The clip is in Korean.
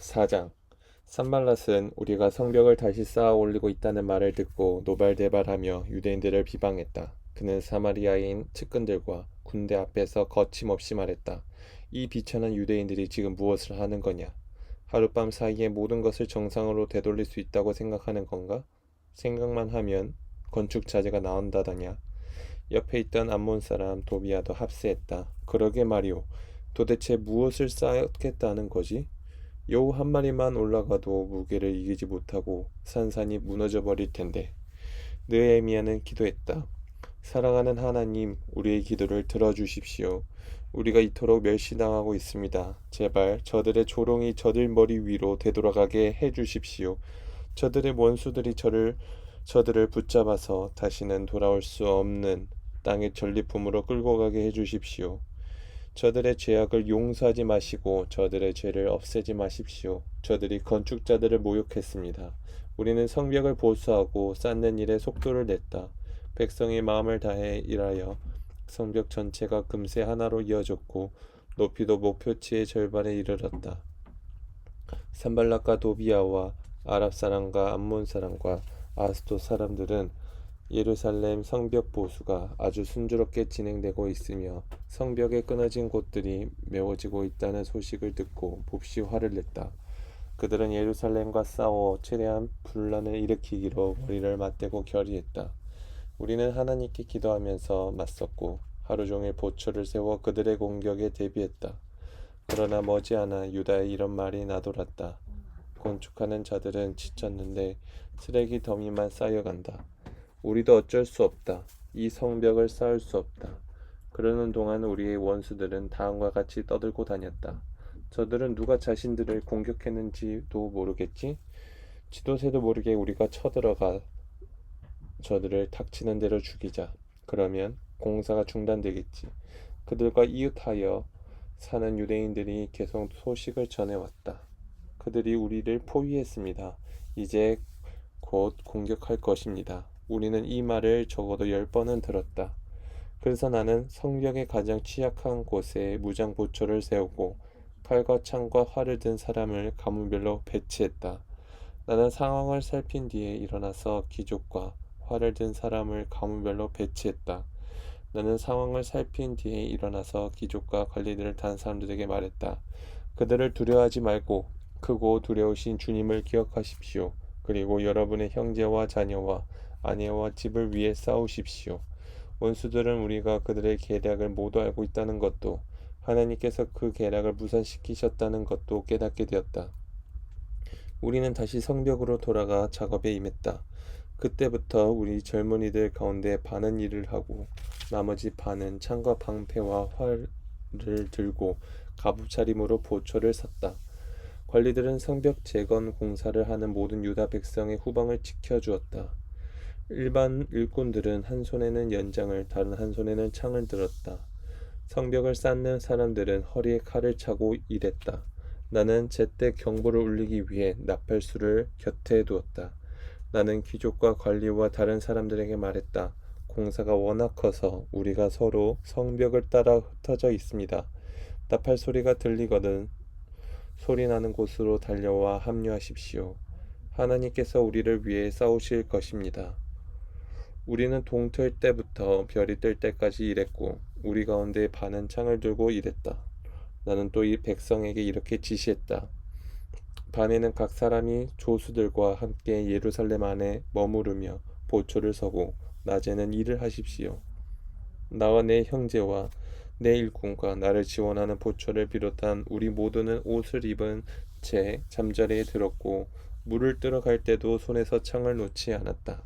4장 산발랏은 우리가 성벽을 다시 쌓아 올리고 있다는 말을 듣고 노발대발하며 유대인들을 비방했다. 그는 사마리아인 측근들과 군대 앞에서 거침없이 말했다. 이 비천한 유대인들이 지금 무엇을 하는 거냐? 하룻밤 사이에 모든 것을 정상으로 되돌릴 수 있다고 생각하는 건가? 생각만 하면 건축 자재가 나온다더냐? 옆에 있던 암몬 사람 도비아도 합세했다. 그러게 말이오. 도대체 무엇을 쌓겠다는 거지? 여우 한 마리만 올라가도 무게를 이기지 못하고 산산이 무너져 버릴 텐데. 느헤미야는 기도했다. 사랑하는 하나님, 우리의 기도를 들어주십시오. 우리가 이토록 멸시당하고 있습니다. 제발 저들의 조롱이 저들 머리 위로 되돌아가게 해 주십시오. 저들의 원수들이 저를 저들을 붙잡아서 다시는 돌아올 수 없는 땅의 전리품으로 끌고 가게 해 주십시오. 저들의 죄악을 용서하지 마시고 저들의 죄를 없애지 마십시오. 저들이 건축자들을 모욕했습니다. 우리는 성벽을 보수하고 쌓는 일에 속도를 냈다. 백성의 마음을 다해 일하여 성벽 전체가 금세 하나로 이어졌고 높이도 목표치의 절반에 이르렀다. 산발락과 도비아와 아랍 사람과 암몬 사람과 아스도 사람들은 예루살렘 성벽 보수가 아주 순조롭게 진행되고 있으며 성벽에 끊어진 곳들이 메워지고 있다는 소식을 듣고 몹시 화를 냈다. 그들은 예루살렘과 싸워 최대한 분란을 일으키기로 머리를 맞대고 결의했다. 우리는 하나님께 기도하면서 맞섰고 하루 종일 보초를 세워 그들의 공격에 대비했다. 그러나 머지않아 유다에 이런 말이 나돌았다. 건축하는 자들은 지쳤는데 쓰레기 더미만 쌓여간다. 우리도 어쩔 수 없다. 이 성벽을 쌓을 수 없다. 그러는 동안 우리의 원수들은 다음과 같이 떠들고 다녔다. 저들은 누가 자신들을 공격했는지도 모르겠지? 지도새도 모르게 우리가 쳐들어가 저들을 닥치는 대로 죽이자. 그러면 공사가 중단되겠지. 그들과 이웃하여 사는 유대인들이 계속 소식을 전해왔다. 그들이 우리를 포위했습니다. 이제 곧 공격할 것입니다. 우리는 이 말을 적어도 열 번은 들었다. 그래서 나는 성벽의 가장 취약한 곳에 무장 보초를 세우고 칼과 창과 활을 든 사람을 가문별로 배치했다. 나는 상황을 살핀 뒤에 일어나서 귀족과 활을 든 사람을 가문별로 배치했다. 나는 상황을 살핀 뒤에 일어나서 귀족과 관리들을 단 사람들에게 말했다. 그들을 두려워하지 말고 크고 두려우신 주님을 기억하십시오. 그리고 여러분의 형제와 자녀와 아내와 집을 위해 싸우십시오. 원수들은 우리가 그들의 계략을 모두 알고 있다는 것도 하나님께서 그 계략을 무산시키셨다는 것도 깨닫게 되었다. 우리는 다시 성벽으로 돌아가 작업에 임했다. 그때부터 우리 젊은이들 가운데 반은 일을 하고 나머지 반은 창과 방패와 활을 들고 가부차림으로 보초를 섰다. 관리들은 성벽 재건 공사를 하는 모든 유다 백성의 후방을 지켜주었다. 일반 일꾼들은 한 손에는 연장을 다른 한 손에는 창을 들었다. 성벽을 쌓는 사람들은 허리에 칼을 차고 일했다. 나는 제때 경보를 울리기 위해 나팔수를 곁에 두었다. 나는 귀족과 관리와 다른 사람들에게 말했다. 공사가 워낙 커서 우리가 서로 성벽을 따라 흩어져 있습니다. 나팔 소리가 들리거든 소리 나는 곳으로 달려와 합류하십시오. 하나님께서 우리를 위해 싸우실 것입니다. 우리는 동틀 때부터 별이 뜰 때까지 일했고 우리 가운데 반은 창을 들고 일했다. 나는 또 이 백성에게 이렇게 지시했다. 반에는 각 사람이 조수들과 함께 예루살렘 안에 머무르며 보초를 서고 낮에는 일을 하십시오. 나와 내 형제와 내 일꾼과 나를 지원하는 보초를 비롯한 우리 모두는 옷을 입은 채 잠자리에 들었고 물을 뜨러 갈 때도 손에서 창을 놓지 않았다.